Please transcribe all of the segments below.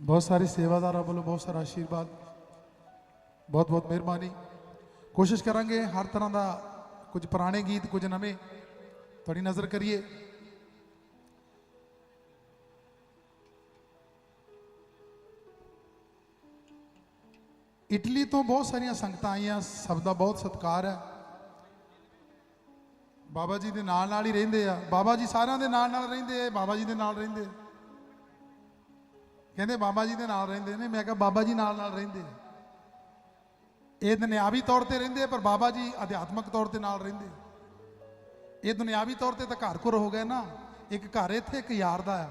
ਬਹੁਤ ਸਾਰੇ ਸੇਵਾਦਾਰਾਂ ਵੱਲੋਂ ਬਹੁਤ ਸਾਰਾ ਆਸ਼ੀਰਵਾਦ ਬਹੁਤ ਬਹੁਤ ਮਿਹਰਬਾਨੀ ਕੋਸ਼ਿਸ਼ ਕਰਾਂਗੇ ਹਰ ਤਰ੍ਹਾਂ ਦਾ ਕੁਝ ਪੁਰਾਣੇ ਗੀਤ ਕੁਝ ਨਵੇਂ ਤੁਹਾਡੀ ਨਜ਼ਰ ਕਰੀਏ ਇਟਲੀ ਤੋਂ ਬਹੁਤ ਸਾਰੀਆਂ ਸੰਗਤਾਂ ਆਈਆਂ ਸਭ ਦਾ ਬਹੁਤ ਸਤਿਕਾਰ ਹੈ ਬਾਬਾ ਜੀ ਦੇ ਨਾਲ ਨਾਲ ਹੀ ਰਹਿੰਦੇ ਆ ਬਾਬਾ ਜੀ ਸਾਰਿਆਂ ਦੇ ਨਾਲ ਨਾਲ ਰਹਿੰਦੇ ਆ ਬਾਬਾ ਜੀ ਦੇ ਨਾਲ ਰਹਿੰਦੇ ਆ ਕਹਿੰਦੇ ਬਾਬਾ ਜੀ ਦੇ ਨਾਲ ਰਹਿੰਦੇ ਨੇ। ਮੈਂ ਕਿਹਾ ਬਾਬਾ ਜੀ ਨਾਲ ਨਾਲ ਰਹਿੰਦੇ ਇਹ ਦੁਨਿਆਵੀ ਤੌਰ ਤੇ ਰਹਿੰਦੇ ਪਰ ਬਾਬਾ ਜੀ ਅਧਿਆਤਮਿਕ ਤੌਰ ਤੇ ਨਾਲ ਰਹਿੰਦੇ ਇਹ ਦੁਨਿਆਵੀ ਤੌਰ ਤੇ ਤਾਂ ਘਰ ਘਰ ਹੋ ਗਏ ਨਾ। ਇੱਕ ਘਰ ਇੱਥੇ, ਇੱਕ ਯਾਰ ਦਾ ਆ।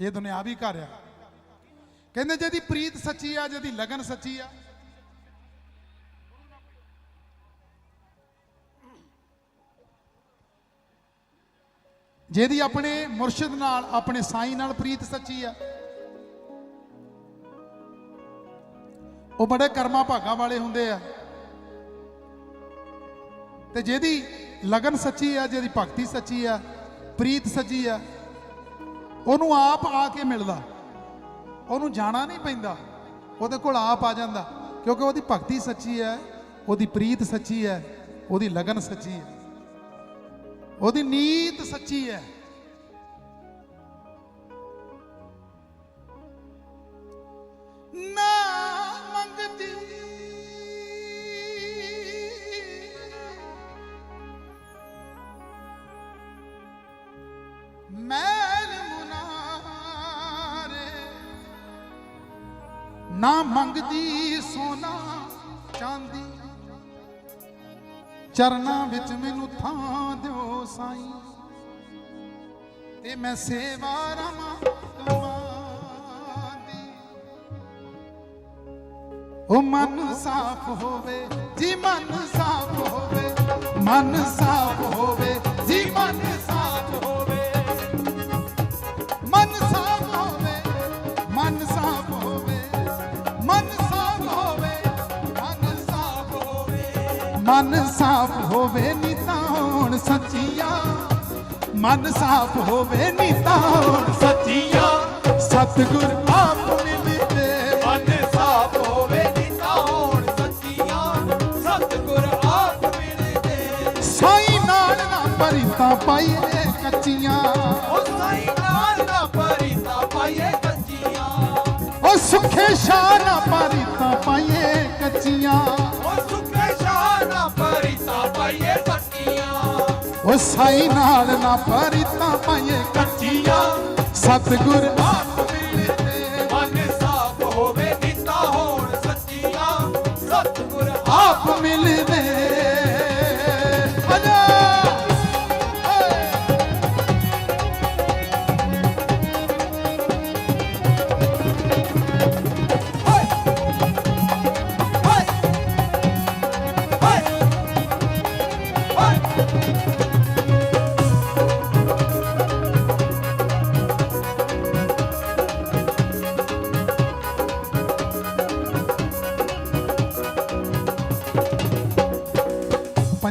ਇਹ ਦੁਨਿਆਵੀ ਘਰ ਆ। ਕਹਿੰਦੇ ਜਿਹਦੀ ਪ੍ਰੀਤ ਸੱਚੀ ਆ, ਜਿਹਦੀ ਲਗਨ ਸੱਚੀ ਆ ਜਿਹਦੀ ਆਪਣੇ ਮੁਰਸ਼ਿਦ ਨਾਲ, ਆਪਣੇ ਸਾਈਂ ਨਾਲ ਪ੍ਰੀਤ ਸੱਚੀ ਆ। ਉਹ ਬੜੇ ਕਰਮਾਂ ਭਾਗਾਂ ਵਾਲੇ ਹੁੰਦੇ ਆ। ਤੇ ਜਿਹਦੀ ਲਗਨ ਸੱਚੀ ਆ, ਜਿਹਦੀ ਭਗਤੀ ਸੱਚੀ ਆ, ਪ੍ਰੀਤ ਸੱਚੀ ਆ, ਉਹਨੂੰ ਆਪ ਆ ਕੇ ਮਿਲਦਾ। ਉਹਨੂੰ ਜਾਣਾ ਨਹੀਂ ਪੈਂਦਾ। ਉਹਦੇ ਕੋਲ ਆਪ ਆ ਜਾਂਦਾ। ਕਿਉਂਕਿ ਉਹਦੀ ਭਗਤੀ ਸੱਚੀ ਹੈ, ਉਹਦੀ ਪ੍ਰੀਤ ਸੱਚੀ ਹੈ, ਉਹਦੀ ਲਗਨ ਸੱਚੀ ਹੈ। ਉਹਦੀ ਨੀਤ ਸੱਚੀ ਹੈ। ਨਾ ਮੰਗਦੀ। ਮੈਲ ਮੁਨਾਰੇ। ਨਾ ਮੰਗਦੀ ਸੋਨਾ ਚਾਂਦੀ। ਚਰਨਾਂ ਵਿੱਚ ਮੈਨੂੰ ਥਾਂ ਦਿਓ ਸਾਈਂ। ਤੇ ਮੈਂ ਸੇਵਾ ਰਵਾਂ ਤੁਹਾਡੀ ਉਹ ਮਨ ਸਾਫ਼ ਹੋਵੇ, ਜੀ ਮਨ ਸਾਫ਼ ਹੋਵੇ, ਮਨ ਸਾਫ਼ ਹੋਵੇ। ਮਨ ਸਾਫ਼ ਹੋਵੇ ਨੀਤਾ ਹੋਣ ਸੱਚੀਆਂ। ਮਨ ਸਾਫ਼ ਹੋਵੇ ਨੀਤਾ ਹੋਣ ਸੱਚੀਆਂ। ਸਤਿਗੁਰ ਆਪ ਮਿਲਦੇ। ਮਨ ਸਾਫ਼ ਹੋਵੇ ਨੀਤਾ ਹੋਣ ਸੱਚੀਆਂ। ਸਤਿਗੁਰ ਆਪ ਮਿਲਦੇ। ਸਾਈ ਨਾਲ ਨਾ ਪਰਿਤਾ ਪਾਈਏ ਕੱਚੀਆਂ। ਉਹ ਸਾਈ ਨਾਲ ਨਾ ਪਰਿਤਾ ਪਾਈਏ ਕੱਚੀਆਂ। ਉਹ ਸੁਖੇ ਸ਼ਾਹ ਨਾ ਪਰਿਤਾ ਪਾਈਏ ਕੱਚੀਆਂ। ਉਹ ਸਾਈ ਨਾਲ ਨਾ ਪਰਿਤਾ ਪਾਈਏ ਕੱਚੀਆਂ ਸਤਿਗੁਰ ਆਪ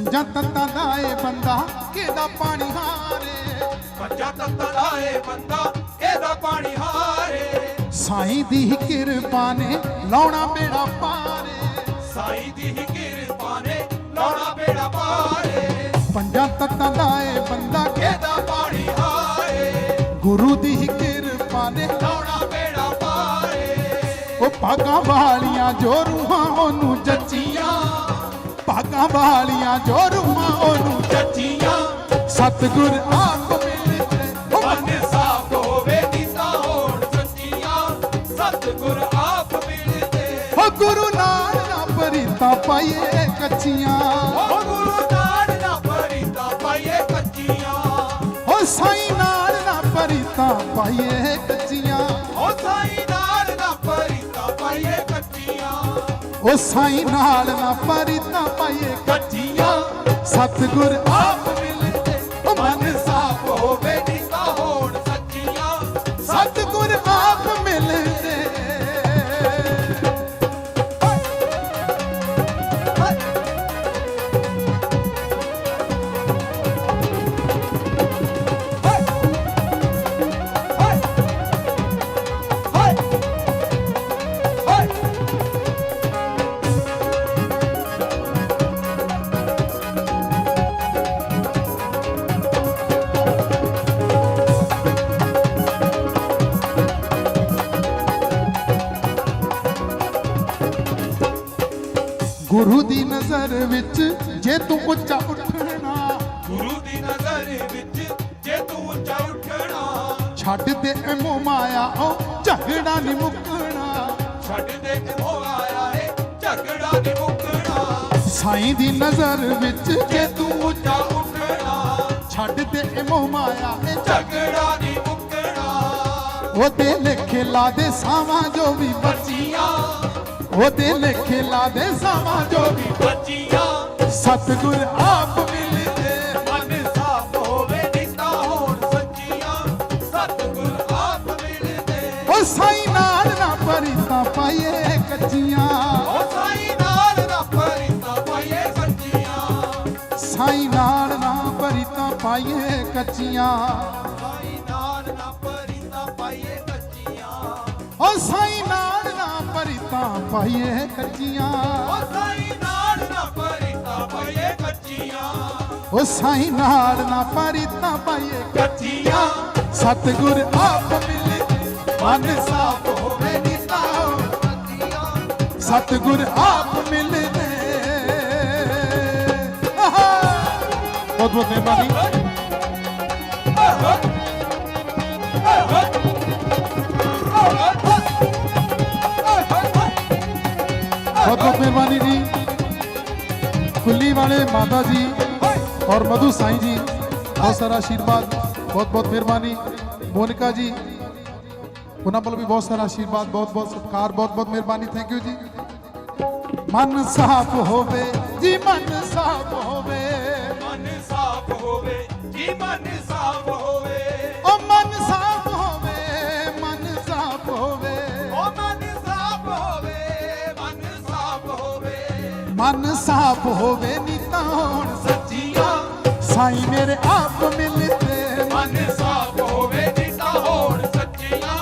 ਪੰਜਾਂ ਤੱਤਾਂ ਦਾ ਏ ਬੰਦਾ ਕਿਹਦਾ ਪਾਣੀ ਹਾਰੇ? ਪੰਜਾ ਤੱਤਾਂ ਦਾ ਏ ਬੰਦਾ ਇਹਦਾ ਪਾਣੀ ਹਾਰੇ? ਸਾਈਂ ਦੀ ਕਿਰਪਾ ਨੇ ਲਾਉਣਾ ਬੇੜਾ ਪਾਰੇ ਸਾਈ ਦੀ ਕਿਰਪਾ ਨੇ ਲਾਉਣਾ ਬੇੜਾ ਪਾਰੇ ਪੰਜਾਂ ਤੱਤਾਂ ਦਾ ਏ ਬੰਦਾ ਕਿ ਇਹਦਾ ਪਾਣੀ ਹਾਰੇ? ਗੁਰੂ ਦੀ ਕਿਰਪਾ ਨੇ ਲਾਉਣਾ ਬੇੜਾ ਪਾਰੇ ਉਹ ਭਾਗਾਂ ਵਾਲੀਆਂ ਜੋ ਰੂਹਾਂ ਉਹਨੂੰ ਜੱਚੀਆਂ ਭਾਗਾਂ ਵਾਲੀਆਂ ਜੋ ਰੂਹਾਂ ਉਹਨੂੰ ਚੱਚੀਆਂ। ਸਤਿਗੁਰ ਆਪ ਮਿਲਦੇ ਉਹ ਮਨ ਸਾਫ਼ ਹੋਵੇ ਨੀਤਾ ਹੋਣ ਸੱਚੀਆਂ। ਸਤਿਗੁਰ ਆਪ ਮਿਲਦੇ ਉਹ ਗੁਰੂ ਨਾਲ ਨਾ ਪਰੀਤਾ ਪਾਈਏ ਕੱਚੀਆਂ। ਉਹ ਗੁਰੂ ਨਾਨ ਨਾ ਪਰਿਤਾ ਪਾਈਏ ਕੱਚੀਆਂ। ਉਹ ਸਾਈਂ ਨਾਲ ਨਾ ਪਰੀਤਾ ਪਾਈਏ ਉਹ ਸਾਈ ਨਾਲ ਨਾ ਪਰੀਤਾ ਪਾਈਏ ਕੱਚੀਆਂ ਸਤਿਗੁਰ ਆਪ ਮਿਲਦੇ ਮਨ ਸਾਫ਼ ਹੋਵੇ। ਗੁਰੂ ਦੀ ਨਜ਼ਰ ਵਿੱਚ ਜੇ ਤੂੰ ਉੱਚਾ ਉੱਠਣਾ। ਗੁਰੂ ਦੀ ਨਜ਼ਰ ਵਿੱਚ ਜੇ ਤੂੰ ਉੱਚਾ ਉੱਠਣਾ। ਛੱਡ ਦੇ ਐਮੋ ਮਾਇਆ ਉਹ ਝਗੜਾ ਨਹੀਂ ਮੁੱਕਣਾ। ਛੱਡ ਦੇ ਤੇ ਹੋ ਆਇਆ ਏ ਝਗੜਾ ਨਹੀਂ ਮੁੱਕਣਾ। ਸਾਈਂ ਦੀ ਨਜ਼ਰ ਵਿੱਚ ਜੇ ਤੂੰ ਉੱਚਾ ਉੱਠਣਾ। ਛੱਡ ਦੇ ਐਮੋ ਮਾਇਆ ਇਹ ਝਗੜਾ ਨਹੀਂ ਮੁੱਕਣਾ। ਉਹਦੇ ਲੇਖੇ ਲਾ ਦੇ ਸਾਵਾਂ ਜੋ ਵੀ ਬੱਚੀਆਂ ਉਹਦੇ ਲੇਖੇ ਲਾ ਦੇ ਸਾਵਾਂ ਜੋ ਵੀ ਬੱਚੀਆਂ। ਸਤਿਗੁਰ ਆਪ ਮਿਲਦੇ ਮਨ ਸਾਫ਼ ਹੋਵੇ ਨਿਤਾ ਹੋਣ ਸੱਚੀਆਂ। ਸਤਿਗੁਰ ਆਪ ਮਿਲਦੇ ਉਹ ਸਾਈਂ ਨਾਲ ਨਾ ਪਰੀਤਾ ਪਾਈਏ ਕੱਚੀਆਂ। ਉਹ ਸਾਈ ਨਾਲ ਨਾ ਪਰਿਤਾ ਪਾਈਏ ਸੱਚੀਆਂ ਸਾਈਂ ਨਾਲ ਨਾ ਪਰੀਤਾ ਪਾਈਏ ਕੱਚੀਆਂ। ਪਾਈਏ ਕੱਚੀਆਂ ਉਹ ਸਾਈ ਨਾਲ ਨਾ ਪਰਿਤਾ ਪਾਈਏ ਕੱਚੀਆਂ ਉਹ ਸਾਈਂ ਨਾਲ ਨਾ ਪਰੀਤਾ ਪਾਈਏ ਕੱਚੀਆਂ ਸਤਿਗੁਰ ਆਪ ਮਿਲੇ ਮਨ ਸਾਫ਼ ਹੋਵੇ ਨਿਤਾ ਕੱਚੀਆਂ ਸਤਿਗੁਰ ਆਪ ਆਹਾ। ਬਹੁਤ ਬਹੁਤ ਮਿਹਰਬਾਨੀ। ਬਹੁਤ ਬਹੁਤ ਮਿਹਰਬਾਨੀ ਜੀ ਕੁੱਲੀ ਵਾਲੇ ਮਾਤਾ ਜੀ ਔਰ ਮਧੂ ਸਾਈਂ ਜੀ ਬਹੁਤ ਸਾਰਾ ਆਸ਼ੀਰਵਾਦ ਬਹੁਤ ਬਹੁਤ ਮਿਹਰਬਾਨੀ ਮੋਨਿਕਾ ਜੀ ਉਹਨਾਂ ਵੱਲੋਂ ਵੀ ਬਹੁਤ ਸਾਰਾ ਆਸ਼ੀਰਵਾਦ ਬਹੁਤ ਬਹੁਤ ਸਤਿਕਾਰ ਬਹੁਤ ਬਹੁਤ ਮਿਹਰਬਾਨੀ ਥੈਂਕ ਯੂ ਜੀ ਮਨ ਸਾਫ਼ ਹੋਵੇ ਜੀ ਮਨ ਸਾਫ਼ ਹੋਵੇ ਮਨ ਸਾਫ਼ ਹੋਵੇ ਜੀ ਮਨ ਸਾਫ਼ ਹੋਵੇ ਨੀਤਾ ਹੋਣ ਸੱਚੀਆਂ। ਸਾਈਂ ਮੇਰੇ ਆਪ ਮਿਲਦੇ ਮਨ ਸਾਫ਼ ਹੋਵੇ ਨਿਤਾ ਹੋਣ ਸੱਚੀਆਂ।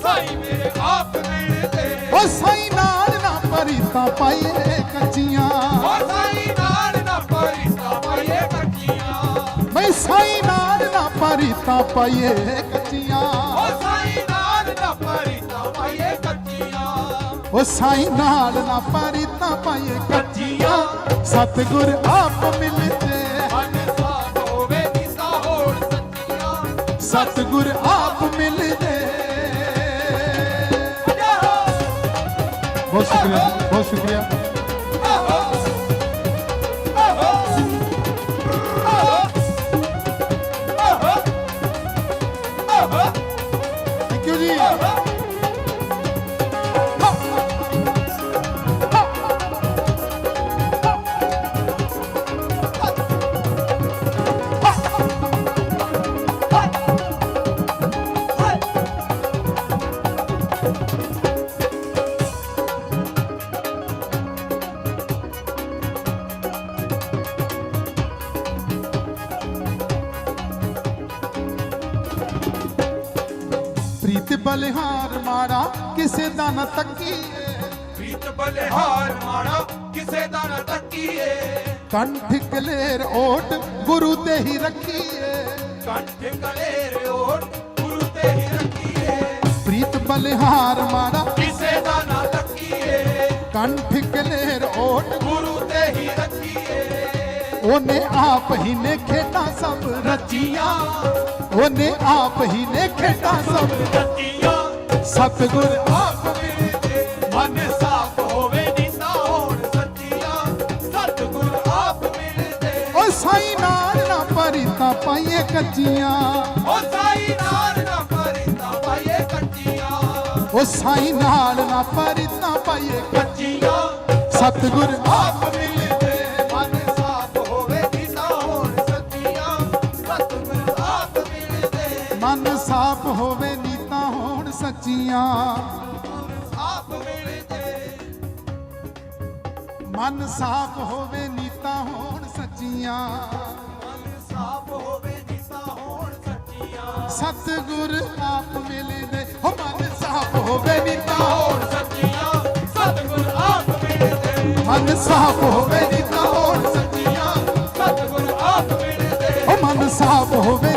ਸਾਈ ਮੇਰੇ ਆਪ ਮਿਲਦੇ ਓ ਸਾਈਂ ਨਾਲ ਨਾ ਪਰੀਤਾ ਪਾਈਏ ਕੱਚੀਆਂ। ਓ ਸਾਈ ਨਾਲ ਨਾ ਪਰਿਤਾ ਪਾਈਏ ਕੱਚੀਆਂ। ਮੈਂ ਸਾਈਂ ਨਾਲ ਨਾ ਪਰੀਤਾ ਪਾਈਏ ਕੱਚੀਆਂ। ਓ ਸਾਈ ਨਾਲ ਨਾ ਪਰਿਤਾ ਪਾਈਏ ਕੱਚੀਆਂ। ਓ ਸਾਈਂ ਨਾਲ ਨਾ ਪਰੀਤਾ ਪਾਈਏ ਕੱਚੀਆਂ। ਸਤਿਗੁਰ ਆਪ ਹੋਵੇ ਹੋਣ ਸੱਚੀਆਂ। ਸਤਿਗੁਰ ਆਪ ਮਿਲਦੇ ਬਹੁਤ ਸ਼ੁਕਰੀਆ ਬਹੁਤ ਸ਼ੁਕਰੀਆ। ਕਿਸੇ ਦਾ ਨਾ ਤੱਕੀਏ। ਪ੍ਰੀਤ ਬਲਿਹਾਰ ਮਾੜਾ ਕਿਸੇ ਦਾ ਨਾ ਤੱਕੀਏ। ਕੰਠ ਕਲੇਰ ਓਟ ਗੁਰੂ ਤੇ ਹੀ ਰੱਖੀਏ। ਕੰਠ ਕਲੇਰ ਓਟ ਗੁਰੂ ਤੇ ਹੀ ਰੱਖੀਏ। ਪ੍ਰੀਤ ਬਲਿਹਾਰ ਮਾਰਾ ਕਿਸੇ ਦਾ ਨਾ ਤੱਕੀਏ। ਕੰਠ ਕਲੇਰ ਓਟ ਗੁਰੂ ਤੇ ਹੀ ਰੱਖੀਏ। ਉਹਨੇ ਆਪ ਹੀ ਨੇ ਖੇਡਾਂ ਸਭ ਰੱਜੀਆਂ ਉਹਨੇ ਆਪ ਹੀ ਨੇ ਖੇਡਾਂ ਸਭ ਰੱਜੀਆਂ ਸਤਿਗੁਰ ਆਪ ਮਿਲਦੇ ਮਨ ਸਾਫ਼ ਹੋਵੇ ਨਿਤਾ ਹੋਣ ਸੱਚੀਆਂ। ਸਤਿਗੁਰ ਆਪ ਮਿਲਦੇ। ਓ ਸਾਈਂ ਨਾਲ ਨਾ ਪਰੀਤਾ ਪਾਈਏ ਕੱਚੀਆਂ। ਓ ਸਾਈ ਨਾਲ ਨਾ ਪਰਿਤਾ ਪਾਈਏ ਕੱਚੀਆਂ। ਓ ਸਾਈਂ ਨਾਲ ਨਾ ਪਰੀਤਾ ਪਾਈਏ ਕੱਚੀਆਂ। ਸਤਿਗੁਰ ਆਪ ਸੱਚੀਆਂ। ਆਪ ਮਿਲਦੇ ਮਨ ਸਾਫ਼ ਹੋਵੇ ਨੀਤਾਂ ਹੋਣ ਸੱਚੀਆਂ। ਮਨ ਸਾਫ਼ ਹੋਵੇ ਨਿਤਾ ਹੋਣ ਸੱਚੀਆਂ। ਸਤਿਗੁਰ ਆਪ ਮਿਲਦੇ ਹੋ ਮਨ ਸਾਫ਼ ਹੋਵੇ ਨੀਤਾਂ ਹੋਣ ਸੱਚੀਆਂ। ਸਤਿਗੁਰ ਆਪ ਮਿਲਦੇ। ਮਨ ਸਾਫ਼ ਹੋਵੇ ਨੀਤਾਂ ਹੋਣ ਸੱਚੀਆਂ। ਸਤਿਗੁਰ ਆਪ ਮਿਲਦੇ। ਹੋ ਮਨ ਸਾਫ਼ ਹੋਵੇ